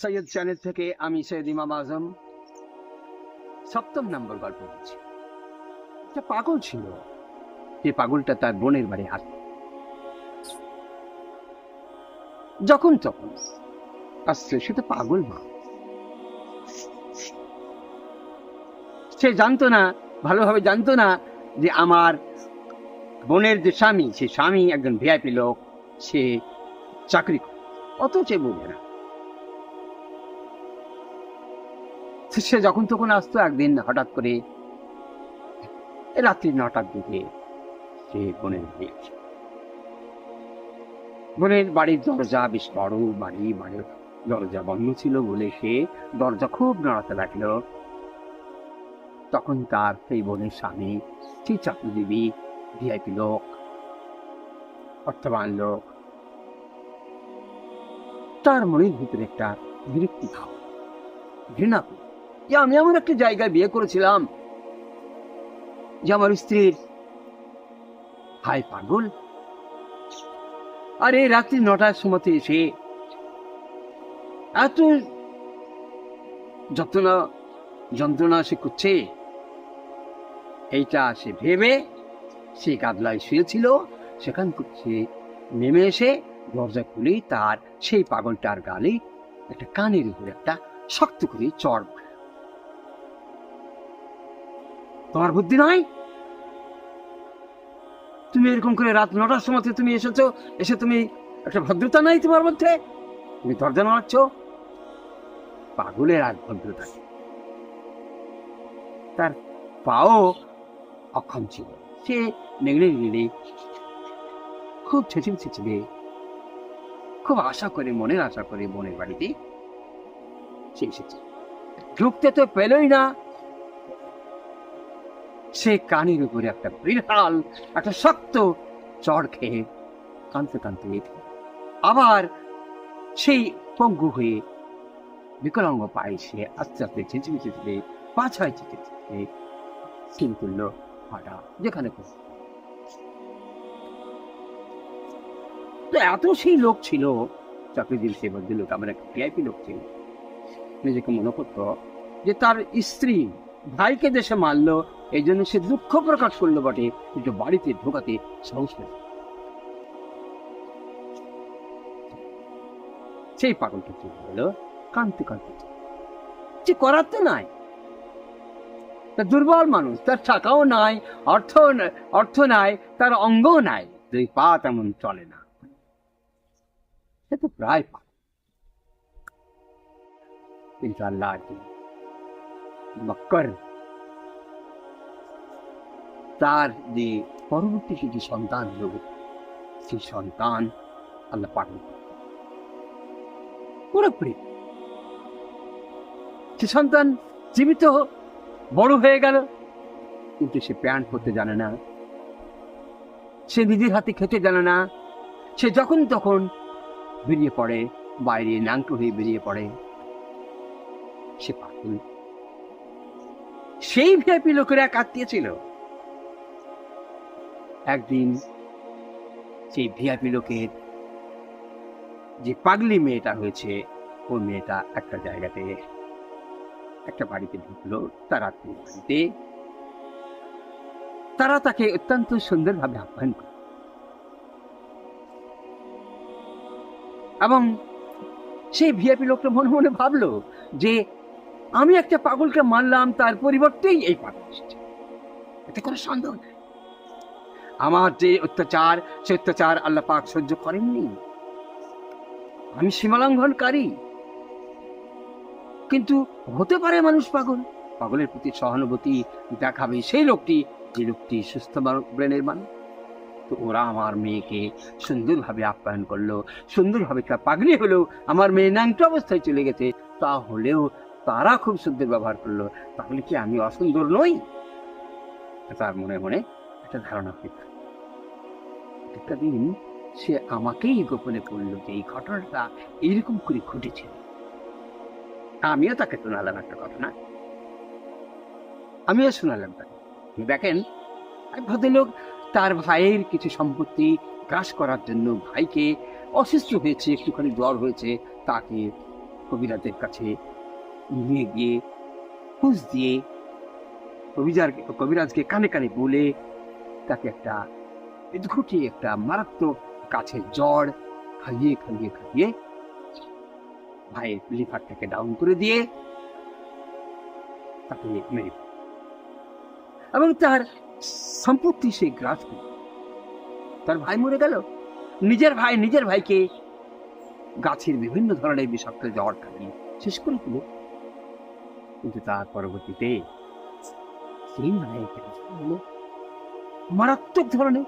Syed channel থেকে আমি সৈয়দ ইমাম আজম। সপ্তম নম্বর গল্প বলছি একটা পাগল ছিল। যে পাগলটা তার বোনের বাড়ি হাত যখন তখন আসছে, সে তো পাগল মা। সে জানতো না, ভালোভাবে জানতো না যে আমার বোনের যে স্বামী সে স্বামী একজন ভিআইপি লোক, সে চাকরি করে। অত সে বুঝে না। সে যখন তখন আসতো একদিন হঠাৎ করে রাত্রি নটার দিকে সে বোনের বাড়ি বোনের বাড়ির দরজা বেশ বড়, বাড়ি বাড়ির দরজা বন্ধ ছিল বলে সে দরজা খুব নড়াতে লাগল তখন তার সেই বোনের স্বামী সেই চাকরিজীবী ভিআইপি লোক অর্থবান লোক, তার মনের ভিতরে একটা বিরক্তি ভাব, ঘৃণা। যে আমি এমন একটা জায়গায় বিয়ে করেছিলাম যে আমার স্ত্রীর হাই পাগল। আর এই রাত্রি নটার সময়তে এসে এত যন্ত্রণা যন্ত্রণা সে করছে, এইটা সে ভেবে সে গাদলায় শুয়েছিল। সেখান সে নেমে এসে দরজা খুলে তার সেই পাগলটার গালে একটা কানের উপরে একটা শক্ত করে চড় তোমার বুদ্ধি নয় তুমি এরকম করে রাত নটার সময় তুমি এসেছ, এসে তুমি একটা ভদ্রতা নাই তোমার মধ্যে? তুমি দরজা নাড়াচ্ছ পাগলের আর ভদ্রতা তার পাও অক্ষম ছিল। সে নেগড়ে নেগড়ে খুব ছেচিম ছেঁচিয়ে খুব আশা করে, মনের আশা করে বোনের বাড়িতে সে এসেছে। ঢুকতে তো পেলই না। সে কানের উপরে একটা বিশাল একটা শক্ত চড় খেয়ে কানতে কানতে আবার সেই পঙ্গু হয়ে বিকলাঙ্গ পায়ে সে আস্তে আস্তে চেঁচিয়ে চেঁচিয়ে পাছায় চেঁচিয়ে চেঁচিয়ে সিল তুলল হাঁটা যেখানে তো এত সেই লোক ছিল, চাকরিজীবী সেই লোক, আমার একটা ভিআইপি লোক ছিল। নিজেকে মনে করতো যে তার স্ত্রী ভাইকে দেশে মারলো এই জন্য সে দুঃখ প্রকাশ করল বটে, কিন্তু বাড়িতে ঢোকাতে সাহস পেল সেই পাগলটা কি হলো? কানতে কানতে যে করার তো নাই। তা দুর্বল মানুষ, তার টাকাও নাই, অর্থ অর্থ নাই, তার অঙ্গও নাই, দুই পা তেমন চলে না। সে তো প্রায় পা কিন্তু আল্লাহ মক্কর তার যে পরবর্তী যে সন্তান হল, সেই সন্তান আল্লাহ পাঠান পুরোপুরি। সে সন্তান জীবিত, বড় হয়ে গেল, কিন্তু সে প্যান্ট পরতে জানে না। সে নিজের হাতে খেতে জানে না। সে যখন তখন বেরিয়ে পড়ে, বাইরে ন্যাংটো হয়ে বেরিয়ে পড়ে। সে পাগল। সেই ভিআইপি লোকেরা কাঁদতে ছিল একদিন সেই ভিআইপি লোকের যে পাগলি মেয়েটা হয়েছে, ওই মেয়েটা একটা জায়গাতে, একটা বাড়িতে ঢুকলো তার আত্মীয় বাড়িতে তারা তাকে অত্যন্ত সুন্দরভাবে আহ্বান করে। এবং সেই ভিআইপি লোকটা মনে মনে ভাবলো যে, আমি একটা পাগলকে মারলাম, তার পরিবর্তেই এই পাগল এতে কোনো সন্দেহ নেই। আমার যে অত্যাচার, সে অত্যাচার আল্লাহ পাক সহ্য করেননি। আমি সীমালঙ্ঘনকারী। কিন্তু হতে পারে মানুষ পাগল। পাগলের প্রতি সহানুভূতি দেখাবে সেই লোকটি, যে লোকটি সুস্থ ব্রেনের মানুষ তো ওরা আমার মেয়েকে সুন্দরভাবে আপ্যায়ন করল, সুন্দরভাবে তা পাগলি হলেও আমার মেয়ে ন্যাংটো অবস্থায় চলে গেছে তা হলেও তারা খুব সুন্দর ব্যবহার করল। তাহলে কি আমি অসুন্দর নই? তার মনে মনে একটা ধারণা হয়ে গেল। একটা দিন সে আমাকেই গোপনে বলল যে এই ঘটনাটা এইরকম করে ঘটেছে আমিও তাকে শোনালাম একটা ঘটনা আমিও শোনালাম তাকে। দেখেন ভদ্রলোক তার ভাইয়ের কিছু সম্পত্তি গ্রাস করার জন্য ভাইকে অসুস্থ হয়েছে, একটুখানি জ্বর হয়েছে, তাকে কবিরাজের কাছে নিয়ে গিয়ে খুঁজ দিয়ে কবিরাজ কবিরাজকে কানে কানে বলে তাকে একটা ঘুটিয়ে একটা মারাত্মক গাছের জ্বর খাইয়ে খাইয়ে খাইয়ে ভাইয়ের লিভারটাকে ডাউন করে দিয়ে তাকে মেরে এবং তার সম্পত্তি সে গ্রাস করে। তার ভাই মরে গেল। নিজের ভাই, নিজের ভাইকে গাছের বিভিন্ন ধরনের বিষাক্ত জ্বর খাইয়ে শেষ করে দিল। কিন্তু তার পরবর্তীতে সেই মারাত্মক ধরনের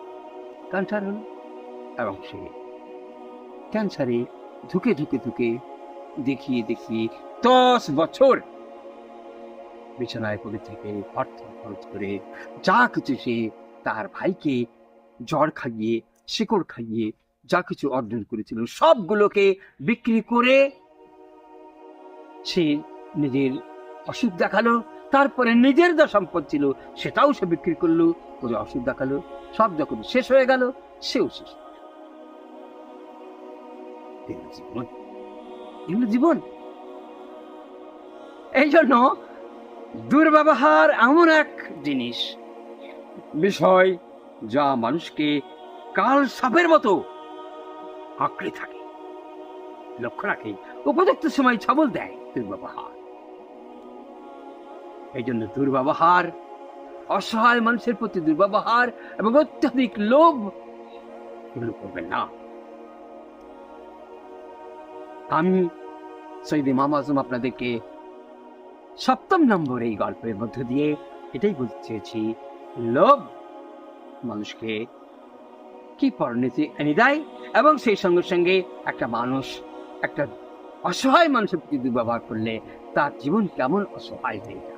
ক্যান্সার হলো এবং সে ক্যান্সারে ধুকে ধুকে ধুকে দেখিয়ে দেখিয়ে দশ বছর বিছানায় পড়ে থেকে অর্থ খরচ করে যা কিছু সে তার ভাইকে জ্বর খাইয়ে, শিকড় খাইয়ে যা কিছু অর্জন করেছিল, সবগুলোকে বিক্রি করে সে নিজের অসুখ দেখাল, তারপরে নিজের যা সম্পদ ছিল সেটাও সে বিক্রি করল। করে অসুখ দেখাল, সব যখন শেষ হয়ে গেল, সেও শেষ। জীবন। এগুলো জীবন। এই জন্য দুর্ব্যবহার এমন এক জিনিস। বিষয় যা মানুষকে কাল সাপের মতো আঁকড়ে থাকে। লক্ষ্য রাখে, উপযুক্ত সময় ছবল দেয় দুর্ব্যবহার। এই জন্য দুর্ব্যবহার অসহায় মানুষের প্রতি দুর্ব্যবহার এবং অত্যাধিক লোভ এগুলো করবেন না। আমি সৈয়দ ইমাম আজম আপনাদেরকে সপ্তম নম্বর এই গল্পের মধ্য দিয়ে এটাই বলতে চেয়েছি, লোভ মানুষকে কি পরিণতি এনে দেয় এবং সেই সঙ্গে সঙ্গে একটা মানুষ, একটা অসহায় মানুষের প্রতি দুর্ব্যবহার করলে তার জীবন কেমন অসহায় হয়ে যায়।